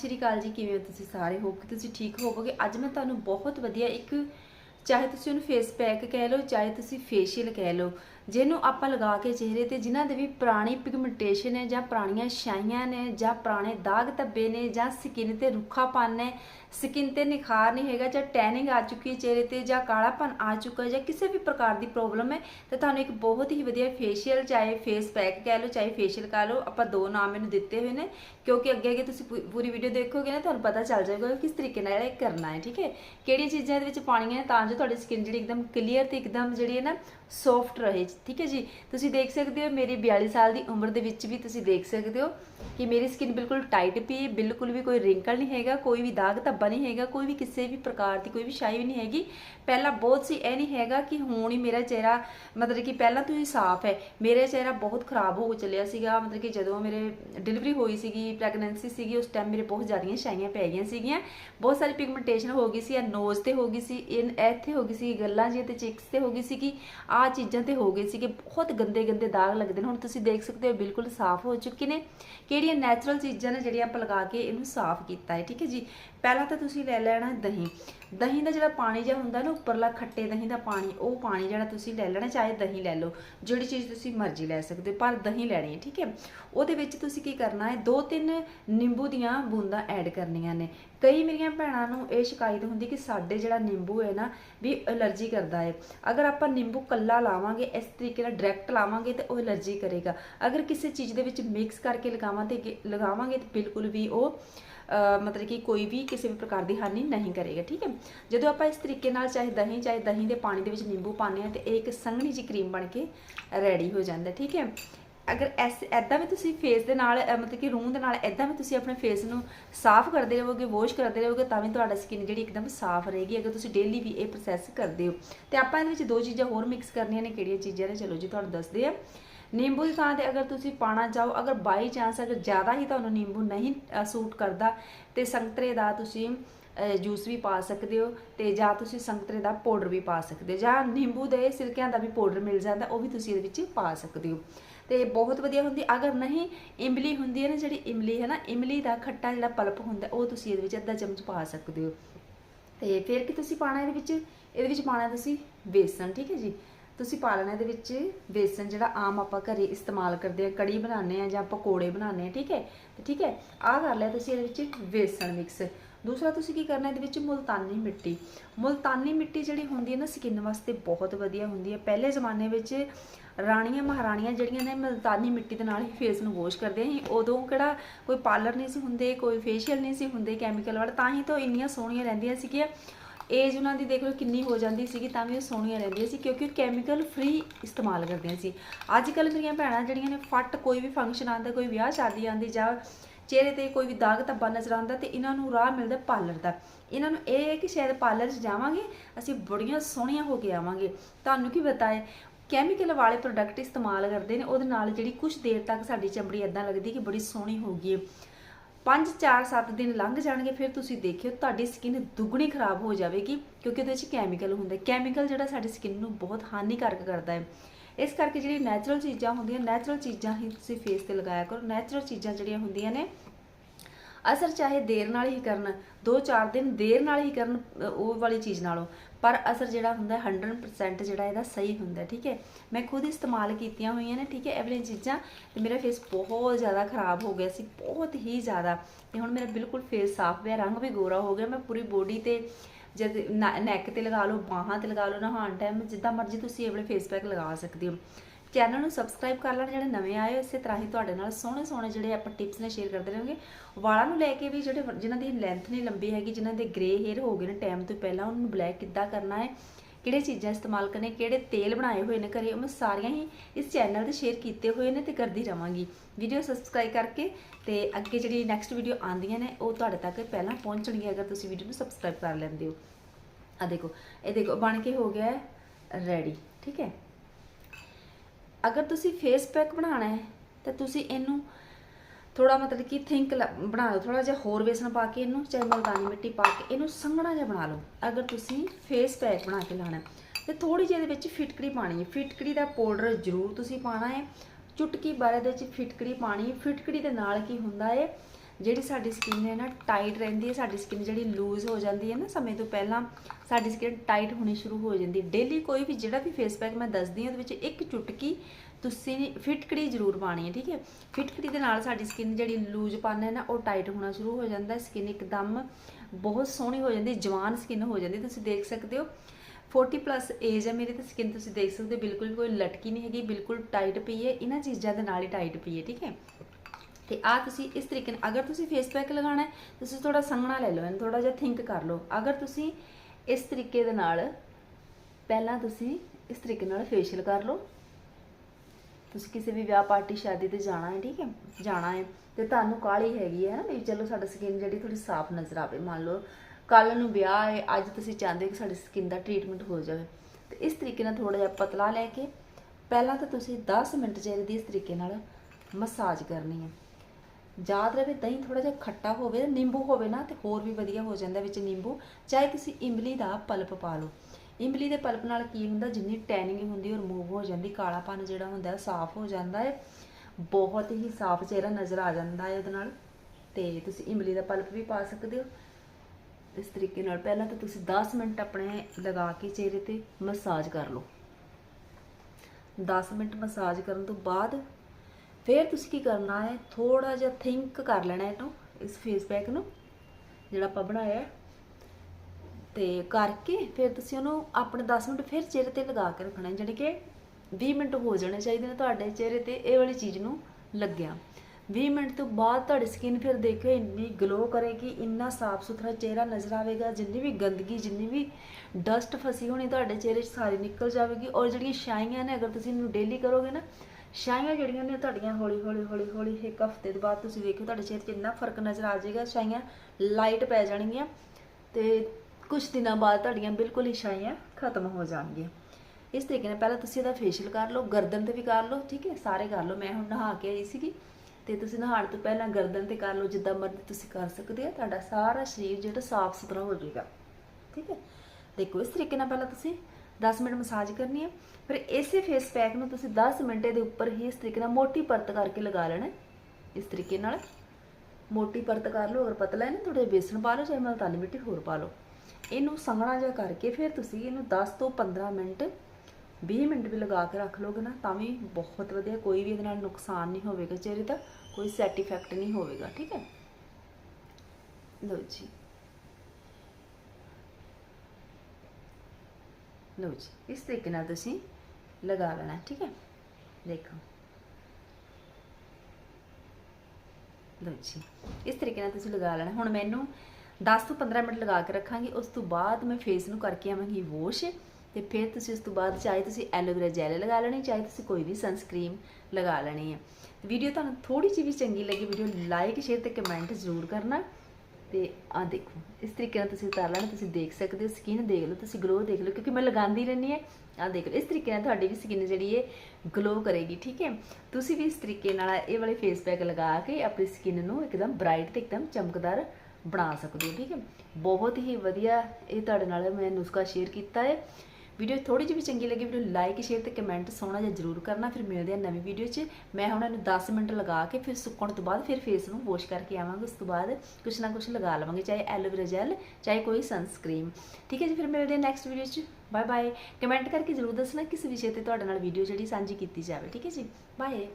ਸ਼੍ਰੀ ਅਕਾਲ ਜੀ, ਕਿਵੇਂ ਹੋ ਤੁਸੀਂ ਸਾਰੇ? ਹੋਪ ਕਿ ਤੁਸੀਂ ਠੀਕ ਹੋਵੋਗੇ। ਅੱਜ ਮੈਂ ਤੁਹਾਨੂੰ ਬਹੁਤ ਵਧੀਆ ਇੱਕ, ਚਾਹੇ ਤੁਸੀਂ ਉਹਨੂੰ ਫੇਸ ਪੈਕ ਕਹਿ ਲਓ, ਚਾਹੇ ਤੁਸੀਂ ਫੇਸ਼ੀਅਲ ਕਹਿ ਲਓ ਜਿਹਨੂੰ ਆਪਾਂ ਲਗਾ ਕੇ ਚਿਹਰੇ ਤੇ ਜਿਨ੍ਹਾਂ ਦੇ ਵੀ ਪੁਰਾਣੀ ਪਿਗਮੈਂਟੇਸ਼ਨ ਹੈ ਜਾਂ ਪੁਰਾਣੀਆਂ ਛਾਈਆਂ ਨੇ ਜਾਂ ਪੁਰਾਣੇ ਦਾਗ ਧੱਬੇ ਨੇ ਜਾਂ ਸਕਿਨ ਤੇ ਰੁੱਖਾਪਨ ਹੈ ਸਕਿਨ ਤੇ ਨਿਖਾਰ ਨਹੀਂ ਹੈਗਾ ਜਾਂ ਟੈਨਿੰਗ ਆ ਚੁੱਕੀ ਹੈ ਚਿਹਰੇ ਤੇ ਜਾਂ ਕਾਲਾਪਨ ਆ ਚੁੱਕਾ ਜਾਂ ਕਿਸੇ ਵੀ ਪ੍ਰਕਾਰ ਦੀ ਪ੍ਰੋਬਲਮ ਹੈ, ਤਾਂ ਤੁਹਾਨੂੰ ਇੱਕ ਬਹੁਤ ਹੀ ਵਧੀਆ ਫੇਸ਼ੀਅਲ ਚਾਹੇ ਫੇਸ ਪੈਕ ਕਹਿ ਲਓ, ਚਾਹੇ ਫੇਸ਼ੀਅਲ ਕਹਿ ਲਓ, ਆਪਾਂ ਦੋ ਨਾਮ ਮੈਨੂੰ ਦਿੱਤੇ ਹੋਏ ਨੇ, ਕਿਉਂਕਿ ਅੱਗੇ ਅੱਗੇ ਤੁਸੀਂ ਪੂ- ਪੂਰੀ ਵੀਡੀਓ ਦੇਖੋਗੇ ਨਾ, ਤੁਹਾਨੂੰ ਪਤਾ ਚੱਲ ਜਾਏਗਾ ਕਿਸ ਤਰੀਕੇ ਨਾਲ ਇਹ ਕਰਨਾ ਹੈ, ਠੀਕ ਹੈ? ਕਿਹੜੀਆਂ ਚੀਜ਼ਾਂ ਇਹਦੇ ਵਿੱਚ ਪਾਣੀਆਂ ਹੈ ਤਾਂ ਜੋ ਤੁਹਾਡੀ ਸਕਿਨ ਜਿਹੜੀ ਇੱਕਦਮ ਕਲੀਅਰ ਤੇ ਇੱਕਦਮ ਜਿਹੜੀ ਹੈ ਨਾ ਸੌਫਟ ਰਹੇ ਠੀਕ ਹੈ ਜੀ? ਤੁਸੀਂ ਦੇਖ ਸਕਦੇ ਹੋ ਮੇਰੀ 42 ਸਾਲ ਦੀ ਉਮਰ ਦੇ ਵਿੱਚ ਵੀ ਤੁਸੀਂ ਦੇਖ ਸਕਦੇ ਹੋ। ਕਿ ਮੇਰੀ ਸਕਿਨ ਬਿਲਕੁਲ ਟਾਈਟ ਪਈ ਹੈ, ਬਿਲਕੁਲ ਵੀ ਕੋਈ ਰਿੰਕਲ ਨਹੀਂ ਹੈਗਾ, ਕੋਈ ਵੀ ਦਾਗ ਧੱਬਾ ਨਹੀਂ ਹੈਗਾ, ਕੋਈ ਵੀ ਕਿਸੇ ਵੀ ਪ੍ਰਕਾਰ ਦੀ ਕੋਈ ਵੀ ਸ਼ਾਈ ਵੀ ਨਹੀਂ ਹੈਗੀ। ਪਹਿਲਾਂ ਬਹੁਤ ਸੀ, ਇਹ ਨਹੀਂ ਹੈਗਾ ਕਿ ਹੁਣ ਹੀ ਮੇਰਾ ਚਿਹਰਾ ਮਤਲਬ ਕਿ ਪਹਿਲਾਂ ਤੋਂ ਹੀ ਸਾਫ਼ ਹੈ। ਮੇਰਾ ਚਿਹਰਾ ਬਹੁਤ ਖਰਾਬ ਹੋ ਚੱਲਿਆ ਸੀਗਾ, ਮਤਲਬ ਕਿ ਜਦੋਂ ਮੇਰੇ ਡਿਲੀਵਰੀ ਹੋਈ ਸੀਗੀ ਪ੍ਰੈਗਨੈਂਸੀ ਸੀਗੀ, ਉਸ ਟਾਈਮ ਮੇਰੇ ਬਹੁਤ ਜ਼ਿਆਦੀਆਂ ਸ਼ਾਈਆਂ ਪੈ ਗਈਆਂ ਸੀਗੀਆਂ। ਬਹੁਤ ਸਾਰੀ ਪਿਗਮੈਂਟੇਸ਼ਨ ਹੋ ਗਈ ਸੀ ਆ ਨੋਜ਼ ਤੇ ਹੋ ਗਈ ਸੀ ਇਨ ਇੱਥੇ ਹੋ ਗਈ ਸੀ ਗੱਲਾਂ ਜੀ ਤੇ ਚਿਕਸ ਤੇ ਹੋ ਗਈ ਸੀਗੀ ਆ ਚੀਜ਼ਾਂ ਤੇ ਹੋ ਗਈ ਸੀ ਕਿ ਬਹੁਤ ਗੰਦੇ ਗੰਦੇ ਦਾਗ ਲੱਗਦੇ ਨੇ। ਹੁਣ ਤੁਸੀਂ ਦੇਖ ਸਕਦੇ ਹੋ, ਬਿਲਕੁਲ ਸਾਫ਼ ਹੋ ਚੁੱਕੇ ਨੇ। ਕਿਹੜੀ ਕਿਹੜੀਆਂ ਨੈਚੁਰਲ ਚੀਜ਼ਾਂ ਨੇ ਜਿਹੜੀਆਂ ਆਪਾਂ ਲਗਾ ਕੇ ਇਹਨੂੰ ਸਾਫ਼ ਕੀਤਾ ਹੈ, ਠੀਕ ਹੈ ਜੀ? ਪਹਿਲਾਂ ਤਾਂ ਤੁਸੀਂ ਲੈ ਲੈਣਾ ਦਹੀਂ। ਦਹੀਂ ਦਾ ਜਿਹੜਾ ਪਾਣੀ ਜਿਹਾ ਹੁੰਦਾ ਨਾ ਉੱਪਰਲਾ ਖੱਟੇ ਦਹੀਂ ਦਾ ਪਾਣੀ, ਉਹ ਪਾਣੀ ਜਿਹੜਾ ਤੁਸੀਂ ਲੈ ਲੈਣਾ, ਚਾਹੇ ਦਹੀਂ ਲੈ ਲਓ, ਜਿਹੜੀ ਚੀਜ਼ ਤੁਸੀਂ ਮਰਜ਼ੀ ਲੈ ਸਕਦੇ ਹੋ, ਪਰ ਦਹੀਂ ਲੈਣੀ ਹੈ, ਠੀਕ ਹੈ? ਉਹਦੇ ਵਿੱਚ ਤੁਸੀਂ ਕੀ ਕਰਨਾ ਹੈ ਦੋ ਤਿੰਨ ਨਿੰਬੂ ਦੀਆਂ ਬੂੰਦਾਂ ਐਡ ਕਰਨੀਆਂ ਨੇ। ਕਈ ਮੇਰੀਆਂ ਭੈਣਾਂ ਨੂੰ ਇਹ ਸ਼ਿਕਾਇਤ ਹੁੰਦੀ ਕਿ ਸਾਡੇ ਜਿਹੜਾ ਨਿੰਬੂ ਹੈ ਨਾ, ਵੀ ਅਲਰਜੀ ਕਰਦਾ ਹੈ। ਅਗਰ ਆਪਾਂ ਨਿੰਬੂ ਕੱਲਾ ਲਾਵਾਂਗੇ, ਇਸ ਤਰੀਕੇ ਨਾਲ ਡਾਇਰੈਕਟ ਲਾਵਾਂਗੇ, ਤੇ ਉਹ ਅਲਰਜੀ ਕਰੇਗਾ। ਅਗਰ ਕਿਸੇ ਚੀਜ਼ ਦੇ ਵਿੱਚ ਮਿਕਸ ਕਰਕੇ ਲਗਾਵਾਂ ਤੇ ਲਗਾਵਾਂਗੇ, ਤੇ ਬਿਲਕੁਲ ਵੀ ਉਹ ਮਤਲਬ ਕਿ ਕੋਈ ਵੀ ਕਿਸੇ ਵੀ ਪ੍ਰਕਾਰ ਦੀ ਹਾਨੀ ਨਹੀਂ ਕਰੇਗਾ, ਠੀਕ ਹੈ? ਜਦੋਂ ਆਪਾਂ ਇਸ ਤਰੀਕੇ ਨਾਲ ਚਾਹੇ ਦਹੀਂ ਚਾਹੇ ਦਹੀਂ ਦੇ ਪਾਣੀ ਦੇ ਵਿੱਚ ਨਿੰਬੂ ਪਾਉਂਦੇ ਆ ਤੇ ਇਹ ਇੱਕ ਸੰਘਣੀ ਜੀ ਕਰੀਮ ਬਣ ਕੇ ਰੈਡੀ ਹੋ ਜਾਂਦਾ, ਠੀਕ ਹੈ? ਅਗਰ ਐਸ ਐਦਾਂ ਵੀ ਤੁਸੀਂ ਫੇਸ ਦੇ ਨਾਲ ਮਤਲਬ ਕਿ ਰੂੰ ਦੇ ਨਾਲ ਐਦਾਂ ਵੀ ਤੁਸੀਂ ਆਪਣੇ ਫੇਸ ਨੂੰ ਸਾਫ਼ ਕਰਦੇ ਰਹੋਗੇ ਵਾਸ਼ ਕਰਦੇ ਰਹੋਗੇ, ਤਾਂ ਵੀ ਤੁਹਾਡਾ ਸਕਿਨ ਜਿਹੜੀ ਇੱਕਦਮ ਸਾਫ਼ ਰਹੇਗੀ, ਅਗਰ ਤੁਸੀਂ ਡੇਲੀ ਵੀ ਇਹ ਪ੍ਰੋਸੈਸ ਕਰਦੇ ਹੋ। ਤੇ ਆਪਾਂ ਇਹਦੇ ਵਿੱਚ ਦੋ ਚੀਜ਼ਾਂ ਹੋਰ ਮਿਕਸ ਕਰਨੀਆਂ ਨੇ, ਕਿਹੜੀਆਂ ਚੀਜ਼ਾਂ ਨੇ? ਚਲੋ ਜੀ, ਤੁਹਾਨੂੰ ਦੱਸਦੇ ਆ ਨਿੰਬੂ ਦੀ ਥਾਂ ਤੇ ਅਗਰ ਤੁਸੀਂ ਪਾਣਾ ਚਾਹੋ, ਅਗਰ ਬਾਈ ਚਾਂਸ ਅਗਰ ਜ਼ਿਆਦਾ ਹੀ ਤੁਹਾਨੂੰ ਨਿੰਬੂ ਨਹੀਂ ਸੂਟ ਕਰਦਾ, ਤੇ ਸੰਤਰੇ ਦਾ ਤੁਸੀਂ ਜੂਸ ਵੀ ਪਾ ਸਕਦੇ ਹੋ, ਤੇ ਜਾਂ ਤੁਸੀਂ ਸੰਤਰੇ ਦਾ ਪਾਊਡਰ ਵੀ ਪਾ ਸਕਦੇ ਹੋ, ਜਾਂ ਨਿੰਬੂ ਦੇ ਸਿਰਕਿਆਂ ਦਾ ਵੀ ਪਾਊਡਰ ਮਿਲ ਜਾਂਦਾ, ਉਹ ਵੀ ਤੁਸੀਂ ਇਹਦੇ ਵਿੱਚ ਪਾ ਸਕਦੇ ਹੋ। ਤੇ ਬਹੁਤ ਵਧੀਆ ਹੁੰਦੀ, ਅਗਰ ਨਹੀਂ, ਇਮਲੀ ਹੁੰਦੀ ਹੈ ਨਾ, ਜਿਹੜੀ ਇਮਲੀ ਹੈ ਨਾ, ਇਮਲੀ ਦਾ ਖੱਟਾ ਜਿਹੜਾ ਪਲਪ ਹੁੰਦਾ, ਉਹ ਤੁਸੀਂ ਇਹਦੇ ਵਿੱਚ ਅੱਧਾ ਚਮਚ ਪਾ ਸਕਦੇ ਹੋ। ਤੇ ਫਿਰ ਕੀ ਤੁਸੀਂ ਪਾਣਾ ਇਹਦੇ ਵਿੱਚ? ਇਹਦੇ ਵਿੱਚ ਪਾਣਾ ਤੁਸੀਂ ਬੇਸਨ, ਠੀਕ ਹੈ ਜੀ? ਤੁਸੀਂ ਪਾ ਲੈਣਾ ਇਹਦੇ ਵਿੱਚ ਬੇਸਨ ਜਿਹੜਾ ਆਮ ਆਪਾਂ ਘਰੇ ਇਸਤੇਮਾਲ ਕਰਦੇ ਆ ਕੜੀ ਬਣਾਉਂਦੇ ਆ ਜਾਂ ਪਕੌੜੇ ਬਣਾਉਂਦੇ ਆ ਠੀਕ ਹੈ? ਤੇ ਠੀਕ ਹੈ, ਆਹ ਕਰ ਲਿਆ ਤੁਸੀਂ ਇਹਦੇ ਵਿੱਚ ਬੇਸਨ ਮਿਕਸ ਦੂਸਰਾ ਤੁਸੀਂ ਕੀ ਕਰਨਾ, ਇਹਦੇ ਵਿੱਚ ਮੁਲਤਾਨੀ ਮਿੱਟੀ। ਮੁਲਤਾਨੀ ਮਿੱਟੀ ਜਿਹੜੀ ਹੁੰਦੀ ਹੈ ਨਾ ਸਕਿਨ ਵਾਸਤੇ ਬਹੁਤ ਵਧੀਆ ਹੁੰਦੀ ਹੈ। ਪਹਿਲੇ ਜ਼ਮਾਨੇ ਵਿੱਚ ਰਾਣੀਆਂ ਮਹਾਰਾਣੀਆਂ ਜਿਹੜੀਆਂ ਨੇ ਮੁਲਤਾਨੀ ਮਿੱਟੀ ਦੇ ਨਾਲ ਹੀ ਫੇਸ ਨੂੰ ਵਾਸ਼ ਕਰਦੇ ਸੀ। ਉਦੋਂ ਕਿਹੜਾ ਕੋਈ ਪਾਰਲਰ ਨਹੀਂ ਸੀ ਹੁੰਦੇ, ਕੋਈ ਫੇਸ਼ੀਅਲ ਨਹੀਂ ਸੀ ਹੁੰਦੇ ਕੈਮੀਕਲ ਵਾਲੇ, ਤਾਂ ਹੀ ਤਾਂ ਉਹ ਇੰਨੀਆਂ ਸੋਹਣੀਆਂ ਰਹਿੰਦੀਆਂ ਸੀਗੀਆਂ। ਏਜ ਉਹਨਾਂ ਦੀ ਦੇਖ ਲਓ ਕਿੰਨੀ ਹੋ ਜਾਂਦੀ ਸੀਗੀ, ਤਾਂ ਵੀ ਉਹ ਸੋਹਣੀਆਂ ਰਹਿੰਦੀਆਂ ਸੀ, ਕਿਉਂਕਿ ਉਹ ਕੈਮੀਕਲ ਫ੍ਰੀ ਇਸਤੇਮਾਲ ਕਰਦੀਆਂ ਸੀ। ਅੱਜ ਕੱਲ੍ਹ ਮੇਰੀਆਂ ਭੈਣਾਂ ਜਿਹੜੀਆਂ ਨੇ, ਫੱਟ ਕੋਈ ਵੀ ਫੰਕਸ਼ਨ ਆਉਂਦਾ, ਕੋਈ ਵਿਆਹ ਸ਼ਾਦੀ ਆਉਂਦੀ ਜਾਂ ਚਿਹਰੇ ਤੇ ਕੋਈ ਵੀ ਦਾਗ ਧੱਬਾ ਨਜ਼ਰ ਆਉਂਦਾ ਤੇ ਇਹਨਾਂ ਨੂੰ ਰਾਹ ਮਿਲਦਾ ਪਾਰਲਰ ਦਾ। ਇਹਨਾਂ ਨੂੰ ਇਹ ਹੈ ਕਿ ਸ਼ਾਇਦ ਪਾਰਲਰ 'ਚ ਜਾਵਾਂਗੇ, ਅਸੀਂ ਬੜੀਆਂ ਸੋਹਣੀਆਂ ਹੋ ਕੇ ਆਵਾਂਗੇ। ਤੁਹਾਨੂੰ ਕੀ ਪਤਾ ਹੈ ਕੈਮੀਕਲ ਵਾਲੇ ਪ੍ਰੋਡਕਟ ਇਸਤੇਮਾਲ ਕਰਦੇ ਨੇ, ਉਹਦੇ ਨਾਲ ਜਿਹੜੀ ਕੁਝ ਦੇਰ ਤੱਕ ਸਾਡੀ ਚਮੜੀ ਇਦਾਂ ਲੱਗਦੀ ਕਿ ਬੜੀ ਸੋਹਣੀ ਹੋ ਗਈ ਹੈ। 5 4 7 ਦਿਨ ਲੰਘ ਜਾਣਗੇ, ਫਿਰ ਤੁਸੀਂ ਦੇਖਿਓ ਤੁਹਾਡੀ ਸਕਿਨ ਦੁੱਗਣੀ ਖਰਾਬ ਹੋ ਜਾਵੇਗੀ, ਕਿਉਂਕਿ ਉਹਦੇ ਵਿੱਚ ਕੈਮੀਕਲ ਹੁੰਦਾ ਕੈਮੀਕਲ ਜਿਹੜਾ ਸਾਡੀ ਸਕਿਨ ਨੂੰ ਬਹੁਤ ਹਾਨੀਕਾਰਕ ਕਰਦਾ ਹੈ। ਇਸ ਕਰਕੇ ਜਿਹੜੀ ਨੈਚੁਰਲ ਚੀਜ਼ਾਂ ਹੁੰਦੀਆਂ ਨੈਚੁਰਲ ਚੀਜ਼ਾਂ ਹੀ ਤੁਸੀਂ ਫੇਸ ਤੇ ਲਗਾਇਆ ਕਰੋ। ਨੈਚੁਰਲ ਚੀਜ਼ਾਂ ਜਿਹੜੀਆਂ ਹੁੰਦੀਆਂ ਨੇ, ਅਸਰ ਚਾਹੇ ਦੇਰ ਨਾਲ ਹੀ ਕਰਨ 2-4 ਦਿਨ ਦੇਰ ਨਾਲ ਹੀ ਕਰਨ ਉਹ ਵਾਲੀ ਚੀਜ਼ ਨਾਲੋਂ। ਪਰ ਅਸਰ ਜਿਹੜਾ ਹੁੰਦਾ ਹੈ 100% ਜਿਹੜਾ ਇਹਦਾ ਸਹੀ ਹੁੰਦਾ ਠੀਕ ਹੈ। ਮੈਂ ਖੁਦ ਇਸਤੇਮਾਲ ਕੀਤੀਆਂ ਹੋਈਆਂ ਨੇ, ਠੀਕ ਹੈ, ਇਹ ਵਾਲੀਆਂ ਚੀਜ਼ਾਂ ਤੇ ਮੇਰਾ ਫੇਸ ਬਹੁਤ ਜ਼ਿਆਦਾ ਖਰਾਬ ਹੋ ਗਿਆ ਸੀ, ਬਹੁਤ ਹੀ ਜ਼ਿਆਦਾ। ਤੇ ਹੁਣ ਮੇਰਾ ਬਿਲਕੁਲ ਫੇਸ ਸਾਫ਼ ਪਿਆ, ਰੰਗ ਵੀ ਗੋਰਾ ਹੋ ਗਿਆ, ਮੈਂ ਪੂਰੀ ਬੋਡੀ ਤੇ ਜਦ ਨੈਕ ਤੇ ਲਗਾ ਲਓ, ਬਾਹਾਂ ਤੇ ਲਗਾ ਲਓ, ਨਹਾਉਣ ਟਾਈਮ ਜਿੱਦਾਂ ਮਰਜ਼ੀ ਤੁਸੀਂ ਇਹ ਵਾਲੇ ਫੇਸ ਪੈਕ ਲਗਾ ਸਕਦੇ ਹੋ। ਚੈਨਲ ਨੂੰ ਸਬਸਕ੍ਰਾਈਬ ਕਰ ਲੈਣ, ਜਿਹੜੇ ਨਵੇਂ ਆਏ ਹੋ, ਇਸੇ ਤਰ੍ਹਾਂ ਹੀ ਤੁਹਾਡੇ ਨਾਲ ਸੋਹਣੇ ਸੋਹਣੇ ਜਿਹੜੇ ਆਪਾਂ ਟਿਪਸ ਨੇ ਸ਼ੇਅਰ ਕਰਦੇ ਰਹਾਂਗੇ। ਵਾਲਾਂ ਨੂੰ ਲੈ ਕੇ ਵੀ ਜਿਹੜੇ ਜਿਨ੍ਹਾਂ ਦੀ ਲੈਂਥ ਨਹੀਂ ਲੰਬੀ ਹੈਗੀ, ਜਿਨ੍ਹਾਂ ਦੇ ਗ੍ਰੇ ਹੇਅਰ ਹੋ ਗਏ ਨੇ ਟਾਈਮ ਤੋਂ ਪਹਿਲਾਂ, ਉਹਨਾਂ ਨੂੰ ਬਲੈਕ ਕਿੱਦਾਂ ਕਰਨਾ ਹੈ ਕਿਹੜੇ ਚੀਜ਼ਾਂ ਇਸਤੇਮਾਲ ਕਰਨੇ ਕਿਹੜੇ ਤੇਲ ਬਣਾਏ ਹੋਏ ਨੇ ਘਰੇ, ਉਹ ਮੈਂ ਸਾਰੀਆਂ ਹੀ ਇਸ ਚੈਨਲ ਤੇ ਸ਼ੇਅਰ ਕੀਤੇ ਹੋਏ ਨੇ ਤੇ ਕਰਦੀ ਰਵਾਂਗੀ ਵੀਡੀਓ ਸਬਸਕ੍ਰਾਈਬ ਕਰਕੇ ਤੇ ਅੱਗੇ ਜਿਹੜੀ ਨੈਕਸਟ ਵੀਡੀਓ ਆਉਂਦੀਆਂ ਨੇ, ਉਹ ਤੁਹਾਡੇ ਤੱਕ ਪਹਿਲਾਂ ਪਹੁੰਚਣਗੀਆਂ, ਅਗਰ ਤੁਸੀਂ ਵੀਡੀਓ ਨੂੰ ਸਬਸਕ੍ਰਾਈਬ ਕਰ ਲੈਂਦੇ ਹੋ। ਆ ਦੇਖੋ, ਇਹ ਦੇਖੋ, ਬਣ ਕੇ ਹੋ ਗਿਆ ਰੈਡੀ ਠੀਕ ਹੈ। ਅਗਰ ਤੁਸੀਂ ਫੇਸ ਪੈਕ ਬਣਾਉਣਾ ਹੈ, ਤਾਂ ਤੁਸੀਂ ਇਹਨੂੰ ਥੋੜਾ ਮਤਲਬ ਕਿ ਥਿੰਕ ਬਣਾ ਲਓ ਥੋੜਾ ਜਿਹਾ ਹੋਰ ਵੇਸਣ ਪਾ ਕੇ ਇਹਨੂੰ, ਚਾਹੇ ਮਲਦਾਨੀ ਮਿੱਟੀ ਪਾ ਕੇ ਇਹਨੂੰ ਸੰਘਣਾ ਜਿਹਾ ਬਣਾ ਲਓ। ਅਗਰ ਤੁਸੀਂ ਫੇਸ ਪੈਕ ਬਣਾ ਕੇ ਲਾਣਾ ਹੈ। ਤੇ ਥੋੜੀ ਜਿਹੀ ਇਹਦੇ ਵਿੱਚ ਫਿਟਕੜੀ ਪਾਣੀ ਹੈ। ਫਿਟਕੜੀ ਦਾ ਪਾਊਡਰ ਜ਼ਰੂਰ ਤੁਸੀਂ ਪਾਣਾ ਹੈ। ਚੁਟਕੀ ਬਾਰੇ ਦੇ ਵਿੱਚ ਫਿਟਕੜੀ ਪਾਣੀ ਫਿਟਕੜੀ ਦੇ ਨਾਲ ਕੀ ਹੁੰਦਾ ਹੈ ਜਿਹੜੀ ਸਾਡੀ ਸਕਿਨ ਹੈ ਨਾ ਟਾਈਟ ਰਹਿੰਦੀ ਹੈ, ਸਾਡੀ ਸਕਿਨ ਜਿਹੜੀ ਲੂਜ਼ ਹੋ ਜਾਂਦੀ ਹੈ ਨਾ, ਸਮੇਂ ਤੋਂ ਪਹਿਲਾਂ ਸਾਡੀ ਸਕਿਨ ਟਾਈਟ ਹੋਣੀ ਸ਼ੁਰੂ ਹੋ ਜਾਂਦੀ ਡੇਲੀ ਕੋਈ ਵੀ ਜਿਹੜਾ ਵੀ ਫੇਸ ਪੈਕ ਮੈਂ ਦੱਸਦੀ ਹਾਂ, ਉਹਦੇ ਵਿੱਚ ਇੱਕ ਚੁਟਕੀ ਤੁਸੀਂ ਫਿਟਕੜੀ ਜ਼ਰੂਰ ਪਾਣੀ ਹੈ, ਠੀਕ ਹੈ? ਫਿਟਕੜੀ ਦੇ ਨਾਲ ਸਾਡੀ ਸਕਿਨ ਜਿਹੜੀ ਲੂਜ਼ ਪਨ ਹੈ ਨਾ, ਉਹ ਟਾਈਟ ਹੋਣਾ ਸ਼ੁਰੂ ਹੋ ਜਾਂਦਾ ਹੈ। ਸਕਿਨ ਇੱਕਦਮ ਬਹੁਤ ਸੋਹਣੀ ਹੋ ਜਾਂਦੀ, ਜਵਾਨ ਸਕਿਨ ਹੋ ਜਾਂਦੀ, ਤੁਸੀਂ ਦੇਖ ਸਕਦੇ ਹੋ। 40 ਪਲੱਸ ਏਜ ਹੈ ਮੇਰੀ, ਤੇ ਸਕਿਨ ਤੁਸੀਂ ਦੇਖ ਸਕਦੇ ਹੋ, ਬਿਲਕੁਲ ਕੋਈ ਲਟਕੀ ਨਹੀਂ ਹੈਗੀ, ਬਿਲਕੁਲ ਟਾਈਟ ਪਈ ਹੈ, ਇਹਨਾਂ ਚੀਜ਼ਾਂ ਦੇ ਨਾਲ ਹੀ ਟਾਈਟ ਪਈ ਹੈ, ਠੀਕ ਹੈ? ਤੇ ਆ ਤੁਸੀਂ ਇਸ ਤਰੀਕੇ ਨਾਲ, ਅਗਰ ਤੁਸੀਂ ਫੇਸ ਪੈਕ ਲਗਾਉਣਾ ਹੈ, ਤੁਸੀਂ ਥੋੜਾ ਸੰਘਣਾ ਲੈ ਲਓ, ਇਹਨੂੰ ਥੋੜਾ ਜਿਹਾ ਥਿੰਕ ਕਰ ਲਓ। ਅਗਰ ਤੁਸੀਂ ਇਸ ਤਰੀਕੇ ਦੇ ਨਾਲ, ਪਹਿਲਾਂ ਤੁਸੀਂ ਇਸ ਤਰੀਕੇ ਨਾਲ ਫੇਸ਼ੀਅਲ ਕਰ ਲਓ। ਤੁਸੀਂ ਕਿਸੇ ਵੀ ਵਿਆਹ ਪਾਰਟੀ, ਸ਼ਾਦੀ ਤੇ ਜਾਣਾ ਹੈ, ਠੀਕ ਹੈ, ਜਾਣਾ ਹੈ, ਤੇ ਤੁਹਾਨੂੰ ਕਾਲੀ ਹੈਗੀ ਹੈ ਨਾ ਵੀ ਚਲੋ ਸਾਡਾ ਸਕਿਨ ਜਿਹੜੀ ਥੋੜੀ ਸਾਫ਼ ਨਜ਼ਰ ਆਵੇ, ਮੰਨ ਲਓ ਕੱਲ ਨੂੰ ਵਿਆਹ ਹੈ, ਅੱਜ ਤੁਸੀਂ ਚਾਹੁੰਦੇ ਹੋ ਕਿ ਸਾਡੀ ਸਕਿਨ ਦਾ ਟ੍ਰੀਟਮੈਂਟ ਹੋ ਜਾਵੇ। ਤੇ ਇਸ ਤਰੀਕੇ ਨਾਲ ਥੋੜਾ ਜਿਹਾ ਪਤਲਾ ਲੈ ਕੇ, ਪਹਿਲਾਂ ਤਾਂ ਤੁਸੀਂ 10 ਮਿੰਟ ਜਿਹੜੀ ਦੀ ਇਸ ਤਰੀਕੇ ਨਾਲ ਮਸਾਜ ਕਰਨੀ ਹੈ। ਯਾਦ ਰਵੇ, ਦਹੀਂ ਥੋੜਾ ਜਿਹਾ ਖੱਟਾ ਹੋਵੇ, ਨਿੰਬੂ ਹੋਵੇ ਨਾ, ਤੇ ਹੋਰ ਵੀ ਵਧੀਆ ਹੋ ਜਾਂਦਾ ਵਿੱਚ ਨਿੰਬੂ। ਚਾਹੇ ਤੁਸੀਂ ਇਮਲੀ ਦਾ ਪਲਪ ਪਾ ਲਓ। ਇਮਲੀ ਦੇ ਪਲਪ ਨਾਲ ਕੀ ਹੁੰਦਾ, ਜਿੰਨੀ ਟੈਨਿੰਗ ਹੁੰਦੀ ਉਹ ਰਿਮੂਵ ਹੋ ਜਾਂਦੀ, ਕਾਲਾਪਨ ਜਿਹੜਾ ਹੁੰਦਾ ਸਾਫ਼ ਹੋ ਜਾਂਦਾ ਹੈ। ਬਹੁਤ ਹੀ ਸਾਫ਼ ਚਿਹਰਾ ਨਜ਼ਰ ਆ ਜਾਂਦਾ ਹੈ ਉਹਦੇ ਨਾਲ। ਤੇ ਤੁਸੀਂ ਇਮਲੀ ਦਾ ਪਲਪ ਵੀ ਪਾ ਸਕਦੇ ਹੋ। ਇਸ ਤਰੀਕੇ ਨਾਲ ਪਹਿਲਾਂ ਤਾਂ ਤੁਸੀਂ 10 ਮਿੰਟ ਆਪਣੇ ਲਗਾ ਕੇ ਚਿਹਰੇ ਤੇ ਮਸਾਜ ਕਰ ਲਓ। 10 ਮਿੰਟ ਮਸਾਜ ਕਰਨ ਤੋਂ ਬਾਅਦ ਫਿਰ ਤੁਸੀਂ ਕੀ ਕਰਨਾ ਹੈ? ਥੋੜਾ ਜਿਹਾ ਥਿੰਕ ਕਰ ਲੈਣਾ ਇਹਨੂੰ ਇਸ ਫੇਸ ਪੈਕ ਨੂੰ ਜਿਹੜਾ ਆਪਾਂ ਬਣਾਇਆ। ਹੈ। ਤੇ ਕਰਕੇ ਫਿਰ ਤੁਸੀਂ ਉਹਨੂੰ ਆਪਣੇ 10 ਮਿੰਟ ਫਿਰ ਚਿਹਰੇ ਤੇ ਲਗਾ ਕੇ ਰੱਖਣਾ ਹੈ, ਜਾਣੀ ਕਿ 20 ਮਿੰਟ ਹੋ ਜਾਣੇ ਚਾਹੀਦੇ ਨੇ ਤੁਹਾਡੇ ਚਿਹਰੇ ਤੇ ਇਹ ਵਾਲੀ ਚੀਜ਼ ਨੂੰ ਲੱਗਿਆ। 20 ਮਿੰਟ ਤੋਂ ਬਾਅਦ ਤੁਹਾਡੀ ਸਕਿਨ ਫਿਰ ਦੇਖਿਓ ਇੰਨੀ ਗਲੋ ਕਰੇਗੀ ਇੰਨਾ ਸਾਫ਼ ਸੁਥਰਾ ਚਿਹਰਾ ਨਜ਼ਰ ਆਵੇਗਾ ਜਿੰਨੀ ਵੀ ਗੰਦਗੀ ਜਿੰਨੀ ਵੀ ਡਸਟ ਫਸੀ ਹੋਣੀ ਤੁਹਾਡੇ ਚਿਹਰੇ 'ਚ ਸਾਰੀ ਨਿਕਲ ਜਾਵੇਗੀ। ਔਰ ਜਿਹੜੀਆਂ ਛਾਈਆਂ ਨੇ ਅਗਰ ਤੁਸੀਂ ਇਹਨੂੰ ਡੇਲੀ ਕਰੋਗੇ ਨਾ ਛਾਈਆਂ ਜਿਹੜੀਆਂ ਨੇ ਤੁਹਾਡੀਆਂ ਹੌਲੀ ਹੌਲੀ ਹੌਲੀ ਹੌਲੀ ਇੱਕ ਹਫ਼ਤੇ ਦੇ ਬਾਅਦ ਤੁਸੀਂ ਦੇਖਿਓ ਤੁਹਾਡੇ ਚਿਹਰੇ 'ਚ ਇੰਨਾ ਫ਼ਰਕ ਨਜ਼ਰ ਆ ਜਾਏਗਾ ਛਾਈਆਂ ਲਾਈਟ ਪੈ ਜਾਣਗੀਆਂ ਤੇ ਕੁਝ ਦਿਨਾਂ ਬਾਅਦ ਤੁਹਾਡੀਆਂ ਬਿਲਕੁਲ ਹੀ ਛਾਈਆਂ ਖਤਮ ਹੋ ਜਾਣਗੀਆਂ। ਇਸ ਤਰੀਕੇ ਨਾਲ ਪਹਿਲਾਂ ਤੁਸੀਂ ਇਹਦਾ ਫੇਸ਼ੀਅਲ ਕਰ ਲਓ, ਗਰਦਨ ਤੇ ਵੀ ਕਰ ਲਓ, ਠੀਕ ਹੈ, ਸਾਰੇ ਕਰ ਲਓ, ਮੈਂ ਹੁਣ ਨਹਾ ਕੇ ਆਈ ਸੀਗੀ ਤੇ ਤੁਸੀਂ ਨਹਾਉਣ ਤੋਂ ਪਹਿਲਾਂ ਗਰਦਨ ਤੇ ਕਰ ਲਓ, ਜਿੱਦਾਂ ਮਰਜ਼ੀ ਤੁਸੀਂ ਕਰ ਸਕਦੇ ਹੋ, ਤੁਹਾਡਾ ਸਾਰਾ ਸਰੀਰ ਜਿਹੜਾ ਸਾਫ਼ ਸੁਥਰਾ ਹੋ ਜਾਏਗਾ, ਠੀਕ ਹੈ। ਦੇਖੋ, ਇਸ ਤਰੀਕੇ ਨਾਲ ਪਹਿਲਾਂ ਤੁਸੀਂ 10 ਮਿੰਟ ਮਸਾਜ ਕਰਨੀ ਹੈ। ਫਿਰ ਇਸੇ ਫੇਸ ਪੈਕ ਨੂੰ ਤੁਸੀਂ 10 ਮਿੰਟ ਦੇ ਉੱਪਰ ਹੀ ਇਸ ਤਰੀਕੇ ਨਾਲ ਮੋਟੀ ਪਰਤ ਕਰਕੇ ਲਗਾ ਲੈਣਾ ਇਸ ਤਰੀਕੇ ਨਾਲ ਮੋਟੀ ਪਰਤ ਕਰ ਲਓ। ਅਗਰ ਪਤਲਾ ਹੈ ਨਾ ਥੋੜੇ ਬੇਸਣ ਪਾ ਲਓ, ਚਾਹੇ ਮਲਤਾਨੀ ਮਿੱਟੀ ਹੋਰ ਪਾ ਲਓ। ਇਹਨੂੰ ਸੰਘਣਾ ਜਿਹਾ ਕਰਕੇ ਫਿਰ ਤੁਸੀਂ ਇਹਨੂੰ 10 ਤੋਂ 15 ਮਿੰਟ 20 ਮਿੰਟ ਵੀ ਲਗਾ ਕੇ ਰੱਖ ਲੋਗੇ ਨਾ, ਤਾਂ ਵੀ ਬਹੁਤ ਵਧੀਆ। ਕੋਈ ਵੀ ਇਹਦੇ ਨਾਲ ਨੁਕਸਾਨ ਨਹੀਂ ਹੋਵੇਗਾ ਚਿਹਰੇ ਦਾ ਕੋਈ ਸੈਟ ਇਫੈਕਟ ਨਹੀਂ ਹੋਵੇਗਾ, ਠੀਕ ਹੈ। ਲਓ ਜੀ। ਲਓ ਜੀ, ਇਸ ਤਰੀਕੇ ਨਾਲ ਤੁਸੀਂ ਲਗਾ ਲੈਣਾ, ਠੀਕ ਹੈ? ਦੇਖੋ। ਲਓ ਜੀ, ਇਸ ਤਰੀਕੇ ਨਾਲ ਤੁਸੀਂ ਲਗਾ ਲੈਣਾ। ਹੁਣ ਮੈਨੂੰ 10 ਤੋਂ 15 ਮਿੰਟ ਲਗਾ ਕੇ ਰੱਖਾਂਗੀ, ਉਸ ਤੋਂ ਬਾਅਦ ਮੈਂ ਫੇਸ ਨੂੰ ਕਰਕੇ ਆਵਾਂਗੀ ਵਾਸ਼ ਤੇ ਫਿਰ ਤੁਸੀਂ ਉਸ ਤੋਂ ਬਾਅਦ ਚਾਹੇ ਤੁਸੀਂ ਐਲੋਵੇਰਾ ਜੈਲ ਲਗਾ ਲੈਣੀ, ਚਾਹੇ ਤੁਸੀਂ ਕੋਈ ਵੀ ਸਨਸਕ੍ਰੀਮ ਲਗਾ ਲੈਣੀ ਹੈ। ਵੀਡੀਓ ਤੁਹਾਨੂੰ ਥੋੜੀ ਜਿਹੀ ਵੀ ਚੰਗੀ ਲੱਗੀ ਵੀਡੀਓ ਲਾਈਕ ਸ਼ੇਅਰ ਤੇ ਕਮੈਂਟ ਜ਼ਰੂਰ ਕਰਨਾ। ਤੇ ਆ ਦੇਖੋ, ਇਸ ਤਰੀਕੇ ਨਾਲ ਤੁਸੀਂ ਉਤਾਰ ਲੈਣਾ, ਤੁਸੀਂ ਦੇਖ ਸਕਦੇ ਹੋ ਸਕਿਨ ਦੇਖ ਲਓ, ਤੁਸੀਂ ਗਲੋ ਦੇਖ ਲਓ, ਕਿਉਂਕਿ ਮੈਂ ਲਗਾਉਂਦੀ ਰਹਿੰਦੀ ਹੈ ਆ ਦੇਖ ਲਓ, ਇਸ ਤਰੀਕੇ ਨਾਲ ਤੁਹਾਡੀ ਵੀ ਸਕਿਨ ਜਿਹੜੀ ਹੈ ਗਲੋ ਕਰੇਗੀ, ਠੀਕ ਹੈ? ਤੁਸੀਂ ਵੀ ਇਸ ਤਰੀਕੇ ਨਾਲ ਇਹ ਵਾਲੇ ਫੇਸ ਪੈਕ ਲਗਾ ਕੇ ਆਪਣੀ ਸਕਿਨ ਨੂੰ ਇੱਕਦਮ ਬ੍ਰਾਈਟ ਤੇ ਇੱਕਦਮ ਚਮਕਦਾਰ ਬਣਾ ਸਕਦੇ ਹੋ, ਠੀਕ ਹੈ? ਬਹੁਤ ਹੀ ਵਧੀਆ ਇਹ ਤੁਹਾਡੇ ਨਾਲ ਮੈਂ ਨੁਸਖਾ ਸ਼ੇਅਰ ਕੀਤਾ ਹੈ। ਵੀਡੀਓ ਥੋੜੀ ਜਿਹੀ ਵੀ ਚੰਗੀ ਲੱਗੀ, ਵੀਡੀਓ ਲਾਈਕ ਸ਼ੇਅਰ ਤੇ ਕਮੈਂਟ ਸੋਹਣਾ ਜਿਹਾ ਜ਼ਰੂਰ ਕਰਨਾ। ਫਿਰ ਮਿਲਦੇ ਆ ਨਵੀਂ ਵੀਡੀਓ 'ਚ। ਮੈਂ ਹੁਣ ਇਹਨੂੰ 10 ਮਿੰਟ ਲਗਾ ਕੇ ਫਿਰ ਸੁੱਕਣ ਤੋਂ ਬਾਅਦ ਫਿਰ ਫੇਸ ਨੂੰ ਵਾਸ਼ ਕਰਕੇ ਆਵਾਂਗੇ। ਉਸ ਤੋਂ ਬਾਅਦ ਕੁਛ ਨਾ ਕੁਛ ਲਗਾ ਲਵਾਂਗੇ, ਚਾਹੇ ਐਲੋਵੇਰਾ ਜੈਲ ਚਾਹੇ ਕੋਈ ਸਨਸਕ੍ਰੀਮ ਠੀਕ ਹੈ ਜੀ, ਫਿਰ ਮਿਲਦੇ ਆ ਨੈਕਸਟ ਵੀਡੀਓ 'ਚ। ਬਾਏ ਬਾਏ ਕਮੈਂਟ ਕਰਕੇ ਜ਼ਰੂਰ ਦੱਸਣਾ ਕਿਸ ਵਿਸ਼ੇ ਤੇ ਤੁਹਾਡੇ ਨਾਲ ਵੀਡੀਓ ਜਿਹੜੀ ਸਾਂਝੀ ਕੀਤੀ ਜਾਵੇ। ਠੀਕ ਹੈ ਜੀ? ਬਾਏ